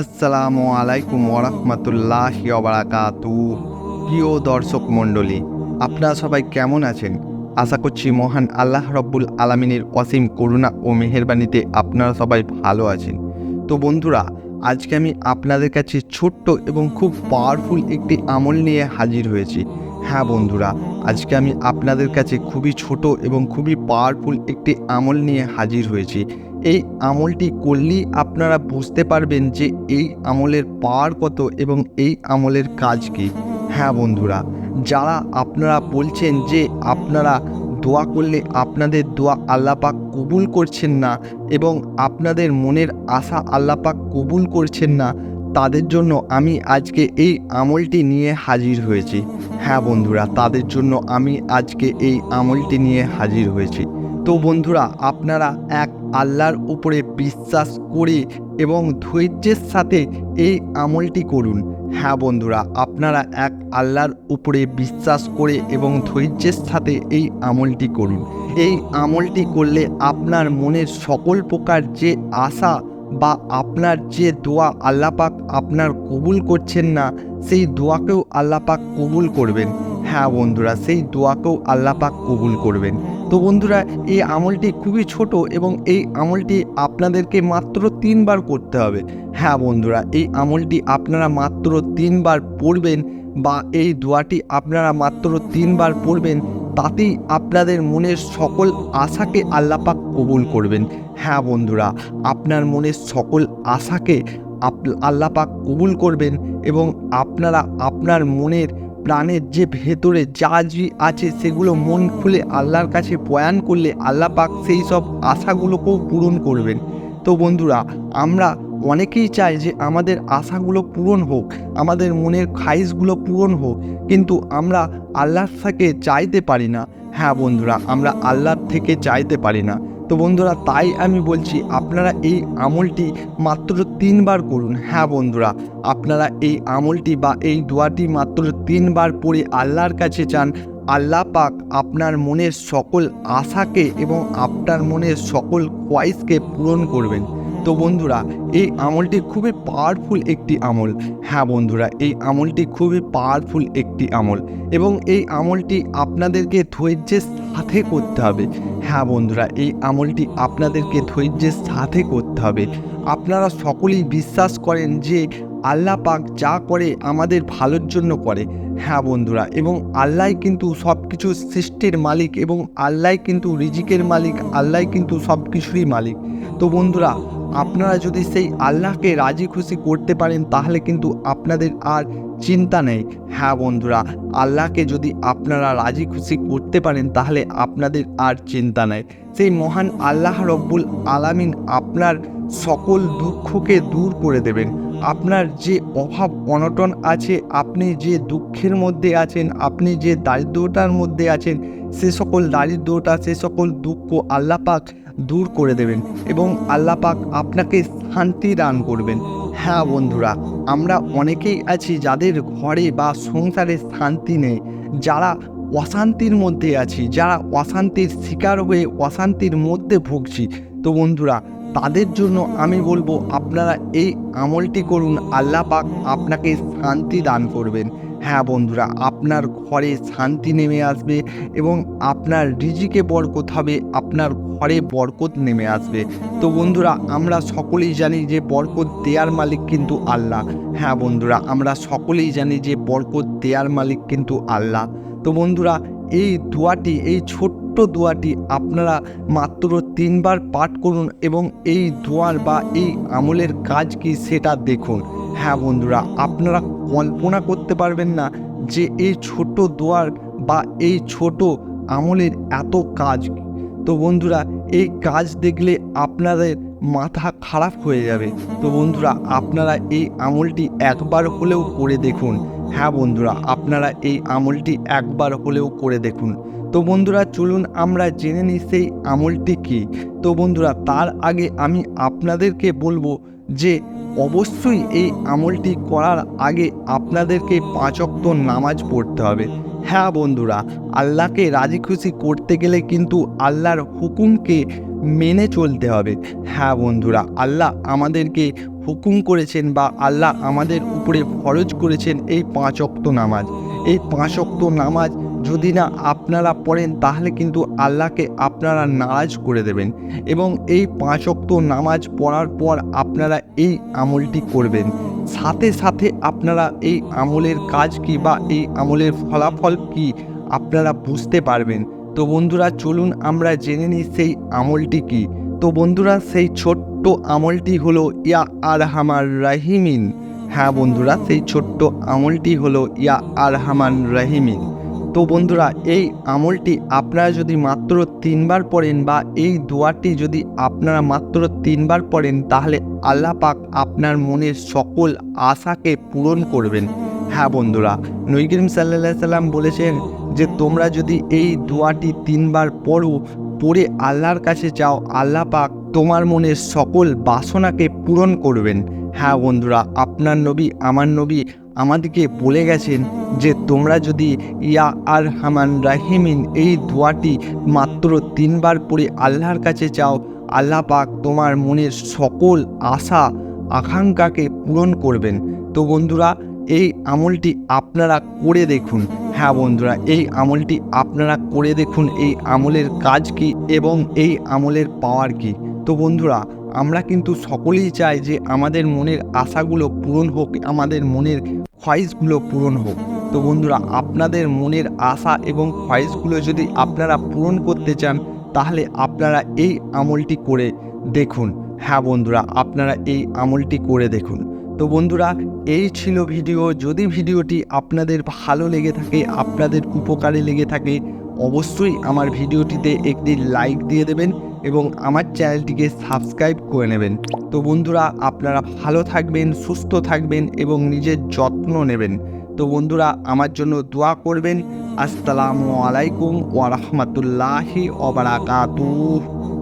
আসসালামু আলাইকুম ওরহমতুল্লাহ বারাকাতু প্রিয় দর্শক মণ্ডলী, আপনারা সবাই কেমন আছেন? আশা করছি মহান আল্লাহ রব্বুল আলমিনের অসীম করুণা ও মেহেরবানিতে আপনারা সবাই ভালো আছেন। তো বন্ধুরা, আজকে আমি আপনাদের কাছে ছোট্ট এবং খুব পাওয়ারফুল একটি আমল নিয়ে হাজির হয়েছি। হ্যাঁ বন্ধুরা, আজকে আমি আপনাদের কাছে খুবই ছোট এবং খুবই পাওয়ারফুল একটি আমল নিয়ে হাজির হয়েছি। এই আমলটি করলেই আপনারা বুঝতে পারবেন যে এই আমলের পাওয়ার কত এবং এই আমলের কাজ কী। হ্যাঁ বন্ধুরা, যারা আপনারা বলছেন যে আপনারা দোয়া করলে আপনাদের দোয়া আল্লাপাক কবুল করছেন না এবং আপনাদের মনের আশা আল্লাপাক কবুল করছেন না, তাদের জন্য আমি আজকে এই আমলটি নিয়ে হাজির হয়েছি। হ্যাঁ বন্ধুরা, তাদের জন্য আমি আজকে এই আমলটি নিয়ে হাজির হয়েছি। তো বন্ধুরা, আপনারা এক আল্লাহর উপরে বিশ্বাস করে এবং ধৈর্যের সাথে এই আমলটি করুন। হ্যাঁ বন্ধুরা, আপনারা এক আল্লাহর উপরে বিশ্বাস করে এবং ধৈর্যের সাথে এই আমলটি করুন। এই আমলটি করলে আপনার মনের সকল প্রকার যে আশা বা আপনার যে দোয়া আল্লাপাক আপনার কবুল করছেন না, সেই দোয়াকেও আল্লাপাক কবুল করবেন। হ্যাঁ বন্ধুরা, সেই দোয়াকেও আল্লাপাক কবুল করবেন। তো বন্ধুরা, এই আমলটি খুবই ছোট এবং এই আমলটি আপনাদেরকে মাত্র তিনবার করতে হবে। হ্যাঁ বন্ধুরা, এই আমলটি আপনারা মাত্র তিনবার পড়বেন বা এই দোয়াটি আপনারা মাত্র তিনবার পড়বেন, তাতেই আপনাদের মনের সকল আশাকে আল্লাপাক কবুল করবেন। হ্যাঁ বন্ধুরা, আপনার মনের সকল আশাকে আপ- আল্লাপাক কবুল করবেন এবং আপনারা আপনার মনের প্রাণের যে ভেতরে যা যে আছে সেগুলো মন খুলে আল্লাহর কাছে বয়ান করলে আল্লাহ পাক সেই সব আশাগুলোকেও পূরণ করবেন। তো বন্ধুরা, আমরা অনেকেই চাই যে আমাদের আশাগুলো পূরণ হোক, আমাদের মনের খাইশগুলো পূরণ হোক, কিন্তু আমরা আল্লাহর থেকে চাইতে পারি না। হ্যাঁ বন্ধুরা, আমরা আল্লাহর থেকে চাইতে পারি না। তো বন্ধুরা, তাই আমি বলছি আপনারা এই আমলটি মাত্র তিনবার করুন। হ্যাঁ বন্ধুরা, আপনারা এই আমলটি বা এই দোয়াটি মাত্র তিনবার পড়ে আল্লাহর কাছে চান আল্লাহ পাক আপনার মনের সকল আশাকে এবং আপনার মনের সকল খোয়াইশকে পূরণ করবেন। তো বন্ধুরা, এই আমলটি খুবই পাওয়ারফুল একটি আমল। হ্যাঁ বন্ধুরা, এই আমলটি খুবই পাওয়ারফুল একটি আমল। এবং এই আমলটি আপনাদেরকে ধৈর্যের সাথে করতে হবে। হ্যাঁ বন্ধুরা, এই আমলটি আপনাদেরকে ধৈর্যের সাথে করতে হবে। আপনারা সকলেই বিশ্বাস করেন যে আল্লাহ পাক যা করে আমাদের ভালোর জন্য করে। হ্যাঁ বন্ধুরা, এবং আল্লাহ কিন্তু সব কিছু সৃষ্টির মালিক এবং আল্লাহ কিন্তু রিজিকের মালিক, আল্লাহ কিন্তু সব কিছুরই মালিক। তো বন্ধুরা আপনারা যদি সেই আল্লাহকে রাজি খুশি করতে পারেন, তাহলে কিন্তু আপনাদের আর চিন্তা নেই। হ্যাঁ বন্ধুরা, আল্লাহকে যদি আপনারা রাজি খুশি করতে পারেন, তাহলে আপনাদের আর চিন্তা নেই। সেই মহান আল্লাহ রব্বুল আলামিন আপনার সকল দুঃখকে দূর করে দেবেন। আপনার যে অভাব অনটন আছে, আপনি যে দুঃখের মধ্যে আছেন, আপনি যে দারিদ্রতার মধ্যে আছেন, সে সকল দারিদ্রতা, সে সকল দুঃখ আল্লাপাক দূর করে দেবেন এবং আল্লাপাক আপনাকে শান্তি দান করবেন। হ্যাঁ বন্ধুরা, আমরা অনেকেই আছি যাদের ঘরে বা সংসারে শান্তি নেই, যারা অশান্তির মধ্যে আছি, যারা অশান্তির শিকার হয়ে অশান্তির মধ্যে ভুগছি। তো বন্ধুরা, তাদের জন্য আমি বলব, আপনারা এই আমলটি করুন, আল্লাহ পাক আপনাকে শান্তি দান করবেন। হ্যাঁ বন্ধুরা, আপনার ঘরে শান্তি নেমে আসবে এবং আপনার রিজিকে বরকত হবে, আপনার ঘরে বরকত নেমে আসবে। তো বন্ধুরা, আমরা সকলেই জানি যে বরকত দেয়ার মালিক কিন্তু আল্লাহ। হ্যাঁ বন্ধুরা, আমরা সকলেই জানি যে বরকত দেয়ার মালিক কিন্তু আল্লাহ। তো বন্ধুরা, এই দোয়াটি, এই ছোট্ট দোয়াটি আপনারা মাত্র তিনবার পাঠ করুন এবং এই দোয়ার বা এই আমলের কাজ কি সেটা দেখুন। হ্যাঁ বন্ধুরা, আপনারা কল্পনা করতে পারবেন না যে এই ছোট দোয়ার বা এই ছোট আমলের এত কাজ তো বন্ধুরা, এই কাজ দেখলে আপনাদের মাথা খারাপ হয়ে যাবে। তো বন্ধুরা, আপনারা এই আমলটি একবার হলেও করে দেখুন। হ্যাঁ বন্ধুরা, আপনারা এই আমলটি একবার হলেও করে দেখুন। তো বন্ধুরা, চলুন আমরা জেনে নিই সেই আমলটি কী। তো বন্ধুরা, তার আগে আমি আপনাদেরকে বলব যে, অবশ্যই এই আমলটি করার আগে আপনাদেরকে পাঁচ অক্ত নামাজ পড়তে হবে। হ্যাঁ বন্ধুরা, আল্লাহকে রাজি খুশি করতে গেলে কিন্তু আল্লাহর হুকুমকে মেনে চলতে হবে। হ্যাঁ বন্ধুরা, আল্লাহ আমাদেরকে হুকুম করেছেন বা আল্লাহ আমাদের উপরে ফরজ করেছেন এই পাঁচ অক্ত নামাজ। এই পাঁচ অক্ত নামাজ যদি না আপনারা পড়েন, তাহলে কিন্তু আল্লাহকে আপনারা নারাজ করে দেবেন এবং এই পাঁচ অক্ত নামাজ পড়ার পর আপনারা এই আমলটি করবেন। সাথে সাথে আপনারা এই আমলের কাজ কি বা এই আমলের ফলাফল কি আপনারা বুঝতে পারবেন। তো বন্ধুরা, চলুন আমরা জেনে নিই সেই আমলটি কি। তো বন্ধুরা, সেই ছোট্ট আমলটি হলো, ইয়া আর হামার রাহিমিন। হ্যাঁ বন্ধুরা, সেই ছোট্ট আমলটি হলো, ইয়া আর হামান রাহিমিন। তো বন্ধুরা, এই আমলটি আপনারা যদি মাত্র তিনবার পড়েন বা এই দোয়াটি যদি আপনারা মাত্র তিনবার পড়েন, তাহলে আল্লাহ পাক আপনার মনের সকল আশাকে পূরণ করবেন। হ্যাঁ বন্ধুরা, নবী করিম সাল্লাহ সাল্লাম বলেছেন যে, তোমরা যদি এই দোয়াটি তিনবার পড়ো, পড়ে আল্লাহর কাছে যাও, আল্লাহ পাক তোমার মনের সকল বাসনাকে পূরণ করবেন। হ্যাঁ বন্ধুরা, আপনার নবী, আমার নবী আমাদেরকে বলে গেছেন যে, তোমরা যদি ইয়া আর হামান রাহিমিন এই দোয়াটি মাত্র তিনবার পড়ে আল্লাহর কাছে চাও আল্লাহ পাক তোমার মনের সকল আশা, আকাঙ্ক্ষাকে পূরণ করবেন। তো বন্ধুরা, এই আমলটি আপনারা করে দেখুন। হ্যাঁ বন্ধুরা, এই আমলটি আপনারা করে দেখুন, এই আমলের কাজ কি এবং এই আমলের পাওয়ার কি। তো বন্ধুরা, আমরা কিন্তু সকলেই চাই যে আমাদের মনের আশাগুলো পূরণ হোক, আমাদের মনের খয়েসগুলো পূরণ হোক। তো বন্ধুরা, আপনাদের মনের আশা এবং খয়েসগুলো যদি আপনারা পূরণ করতে চান, তাহলে আপনারা এই আমলটি করে দেখুন। হ্যাঁ বন্ধুরা, আপনারা এই আমলটি করে দেখুন। তো বন্ধুরা, এই ছিল ভিডিও। যদি ভিডিওটি আপনাদের ভালো লেগে থাকে, আপনাদের উপকারে লেগে থাকে, অবশ্যই আমার ভিডিওটিতে একটি লাইক দিয়ে দেবেন। এবং আমার চ্যানেলটিকে সাবস্ক্রাইব করে নেবেন। তো বন্ধুরা, আপনারা ভালো থাকবেন, সুস্থ থাকবেন এবং নিজের যত্ন নেবেন। তো বন্ধুরা, আমার জন্য দোয়া করবেন। আসসালামু আলাইকুম ওয়া রাহমাতুল্লাহি ওয়া বারাকাতুহু।